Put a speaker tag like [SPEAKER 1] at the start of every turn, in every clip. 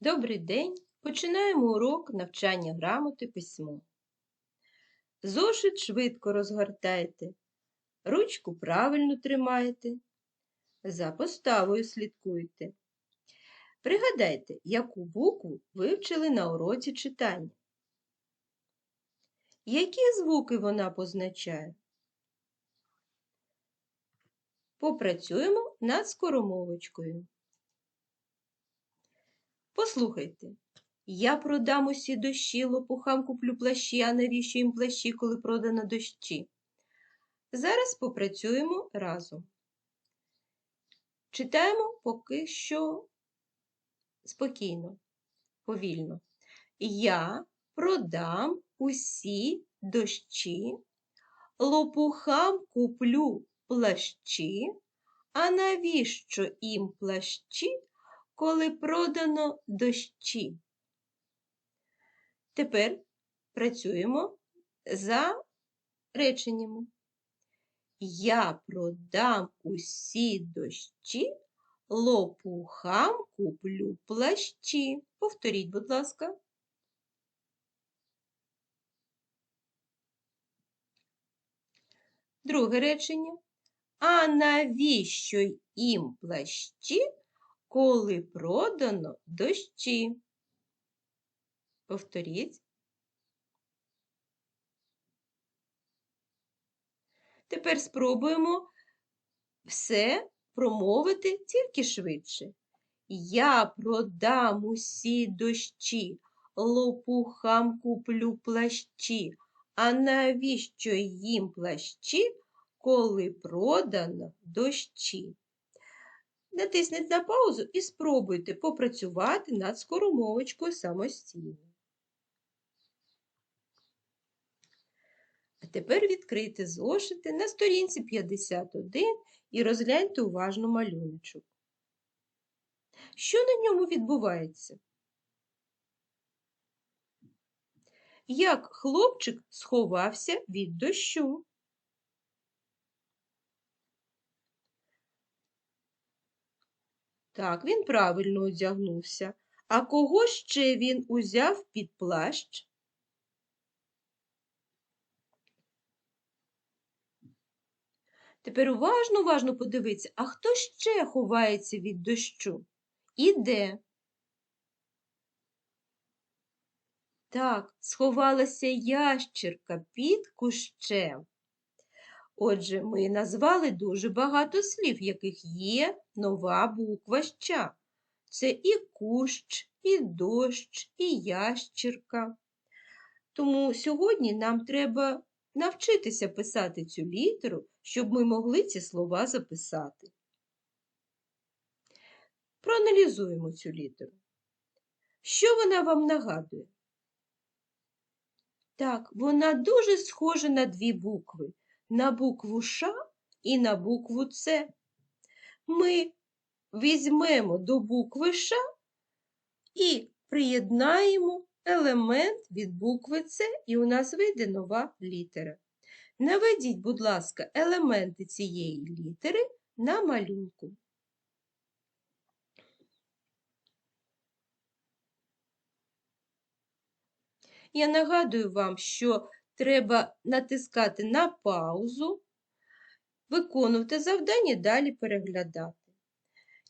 [SPEAKER 1] Добрий день! Починаємо урок навчання грамоти письмо. Зошит швидко розгортайте, ручку правильно тримайте, за поставою слідкуйте. Пригадайте, яку букву вивчили на уроці читання. Які звуки вона позначає? Попрацюємо над скоромовочкою. Послухайте, я продам усі дощі, лопухам куплю плащі, а навіщо їм плащі, коли продано дощі? Зараз попрацюємо разом. Читаємо поки що спокійно, повільно. Я продам усі дощі, лопухам куплю плащі, а навіщо їм плащі? Коли продано дощі. Тепер працюємо за реченнями. Я продам усі дощі, лопухам куплю плащі. Повторіть, будь ласка. Друге речення. А навіщо їм плащі, коли продано дощі. Повторіть. Тепер спробуємо все промовити тільки швидше. Я продам усі дощі, лопухам куплю плащі. А навіщо їм плащі, коли продано дощі? Натисніть на паузу і спробуйте попрацювати над скоромовочкою самостійно. А тепер відкрийте зошити на сторінці 51 і розгляньте уважно малюночок. Що на ньому відбувається? Як хлопчик сховався від дощу? Так, він правильно одягнувся. А кого ще він узяв під плащ? Тепер уважно, уважно подивіться, а хто ще ховається від дощу? І де? Так, сховалася ящерка під кущем. Отже, ми назвали дуже багато слів, яких є нова буква ща. Це і кущ, і дощ, і ящірка. Тому сьогодні нам треба навчитися писати цю літеру, щоб ми могли ці слова записати. Проаналізуємо цю літеру. Що вона вам нагадує? Так, вона дуже схожа на дві букви на букву Ш і на букву С. Ми візьмемо до букви Ш і приєднаємо елемент від букви С, і у нас вийде нова літера. Наведіть, будь ласка, елементи цієї літери на малюнку. Я нагадую вам, що треба натискати на паузу, виконувати завдання, далі переглядати.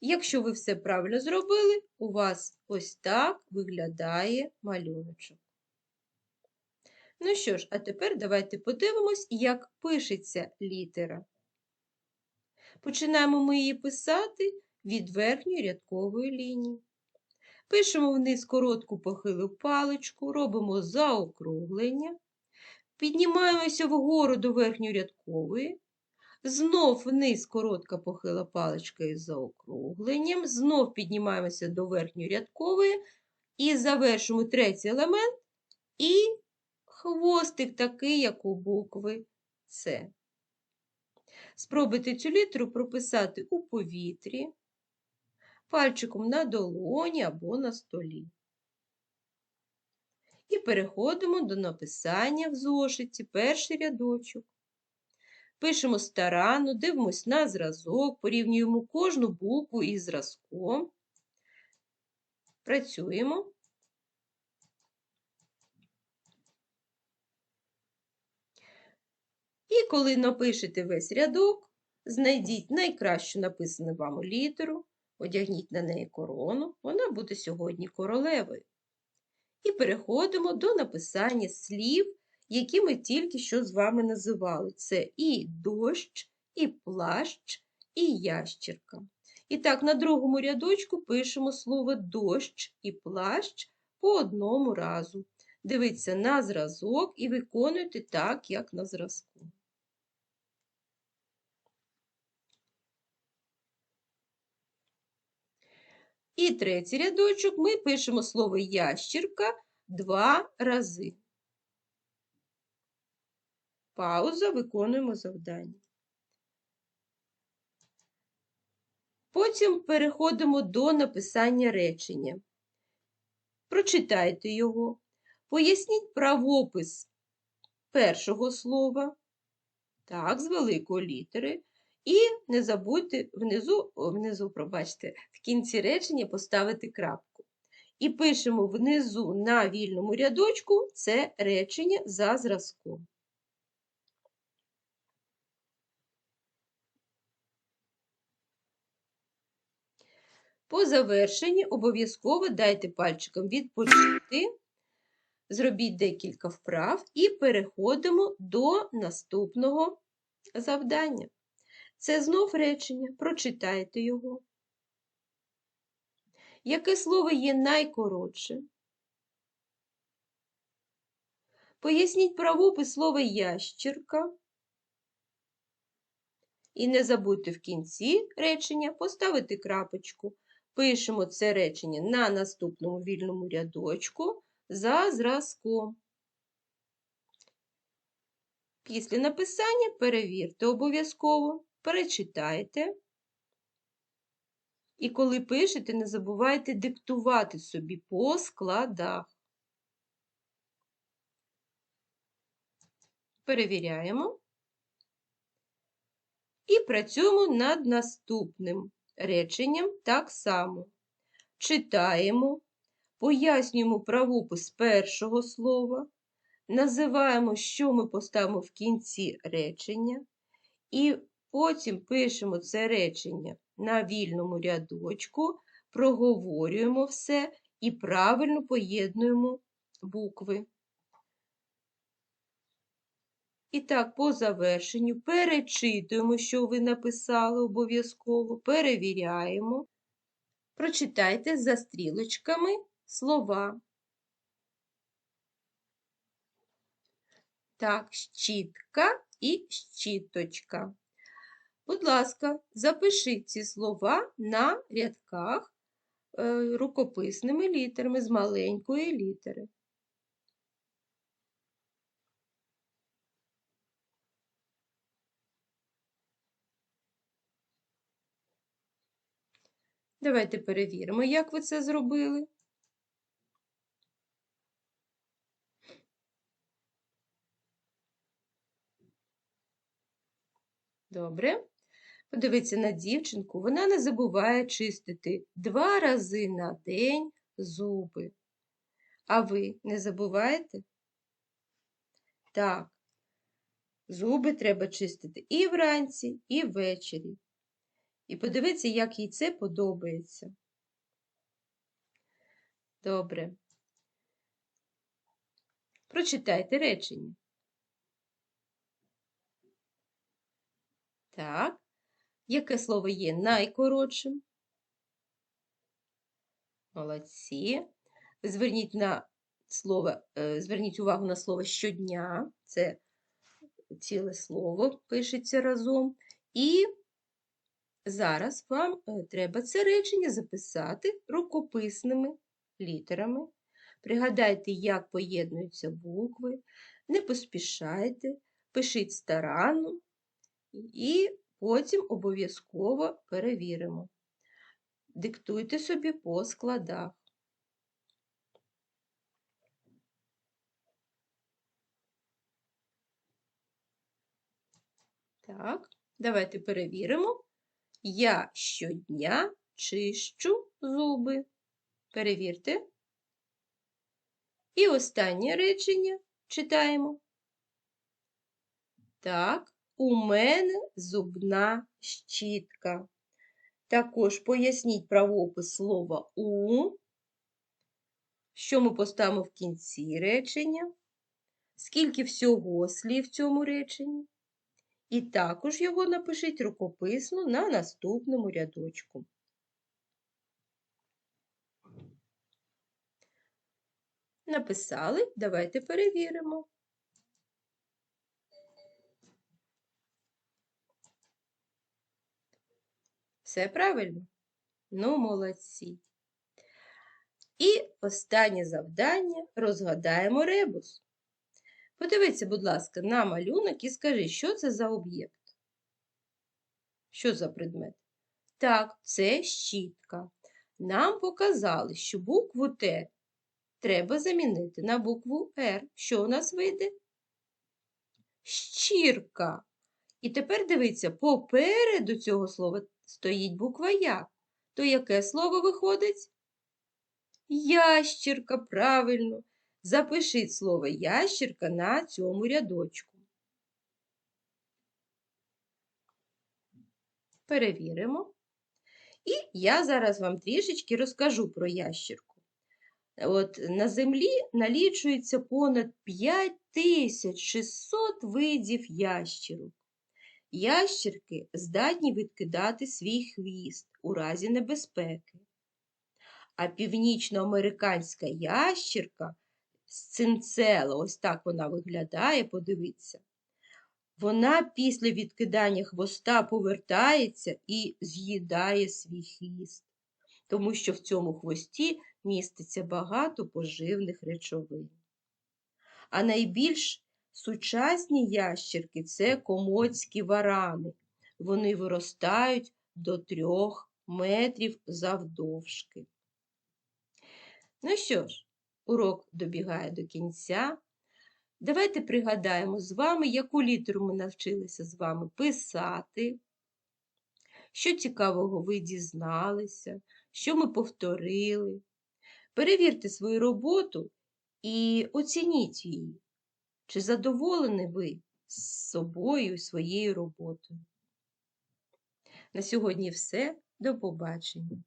[SPEAKER 1] Якщо ви все правильно зробили, у вас ось так виглядає малюночок. Ну що ж, а тепер давайте подивимось, як пишеться літера. Починаємо ми її писати від верхньої рядкової лінії. Пишемо вниз коротку похилу паличку, робимо заокруглення. Піднімаємося вгору до верхньорядкової, знов вниз коротка похила паличка із заокругленням, знов піднімаємося до верхньорядкової і завершимо третій елемент і хвостик такий, як у букви С. Спробуйте цю літеру прописати у повітрі, пальчиком на долоні або на столі. І переходимо до написання в зошиті перший рядочок. Пишемо старанно, дивимось на зразок, порівнюємо кожну букву із зразком. Працюємо. І коли напишете весь рядок, знайдіть найкращу написану вам літеру, одягніть на неї корону, вона буде сьогодні королевою. І переходимо до написання слів, які ми тільки що з вами називали. Це і дощ, і плащ, і ящірка. І так, на другому рядочку пишемо слово дощ і плащ по одному разу. Дивіться на зразок і виконуйте так, як на зразку. І третій рядочок ми пишемо слово ящірка два рази. Пауза, виконуємо завдання. Потім переходимо до написання речення. Прочитайте його, поясніть правопис першого слова, так, з великої літери, і не забудьте внизу, внизу, пробачте, в кінці речення поставити крапку. І пишемо внизу на вільному рядочку це речення за зразком. По завершенні обов'язково дайте пальчикам відпочити, зробіть декілька вправ і переходимо до наступного завдання. Це знов речення, прочитайте його. Яке слово є найкоротше? Поясніть правопис слова ящірка. І не забудьте в кінці речення поставити крапочку. Пишемо це речення на наступному вільному рядочку за зразком. Після написання перевірте обов'язково, перечитайте. І коли пишете, не забувайте диктувати собі по складах. Перевіряємо. І працюємо над наступним реченням так само. Читаємо, пояснюємо правопис першого слова, називаємо, що ми поставимо в кінці речення, і потім пишемо це речення на вільному рядочку, проговорюємо все і правильно поєднуємо букви. І так, по завершенню перечитуємо, що ви написали обов'язково, перевіряємо. Прочитайте за стрілочками слова. Так, щітка і щіточка. Будь ласка, запишіть ці слова на рядках е, рукописними літерами з маленької літери. Давайте перевіримо, як ви це зробили. Добре. Подивіться на дівчинку, вона не забуває чистити два рази на день зуби. А ви не забуваєте? Так, зуби треба чистити і вранці, і ввечері. І подивіться, як їй це подобається. Добре. Прочитайте речення. Так. Яке слово є найкоротшим? Молодці. Зверніть на слово, е, зверніть увагу на слово щодня. Це ціле слово пишеться разом. І зараз вам е, треба це речення записати рукописними літерами. Пригадайте, як поєднуються букви, не поспішайте, пишіть старанно і потім обов'язково перевіримо. Диктуйте собі по складах. Так, давайте перевіримо. Я щодня чищу зуби. Перевірте. І останнє речення читаємо. Так, у мене зубна щітка. Також поясніть правопис слова у, що ми поставимо в кінці речення, скільки всього слів в цьому реченні. І також його напишіть рукописно на наступному рядочку. Написали, давайте перевіримо. Все правильно? Ну, молодці. І останнє завдання розгадаємо ребус. Подивіться, будь ласка, на малюнок і скажи, що це за об'єкт? Що за предмет? Так, це щітка. Нам показали, що букву Т треба замінити на букву Р. Що у нас вийде? Щірка. І тепер дивіться, попереду цього слова стоїть буква Я. То яке слово виходить? Ящірка, правильно. Запишіть слово ящірка на цьому рядочку. Перевіримо. І я зараз вам трішечки розкажу про ящірку. От На землі налічується понад 5600 видів ящірок. Ящірки здатні відкидати свій хвіст у разі небезпеки. А північноамериканська ящірка сцинцела, ось так вона виглядає, подивіться. Вона після відкидання хвоста повертається і з'їдає свій хвіст, тому що в цьому хвості міститься багато поживних речовин. А найбільш сучасні ящірки це комодські варани. Вони виростають до трьох метрів завдовжки. Ну що ж, урок добігає до кінця. Давайте пригадаємо з вами, яку літеру ми навчилися з вами писати, що цікавого ви дізналися, що ми повторили. Перевірте свою роботу і оцініть її. Чи задоволені ви з собою і своєю роботою? На сьогодні все. До побачення.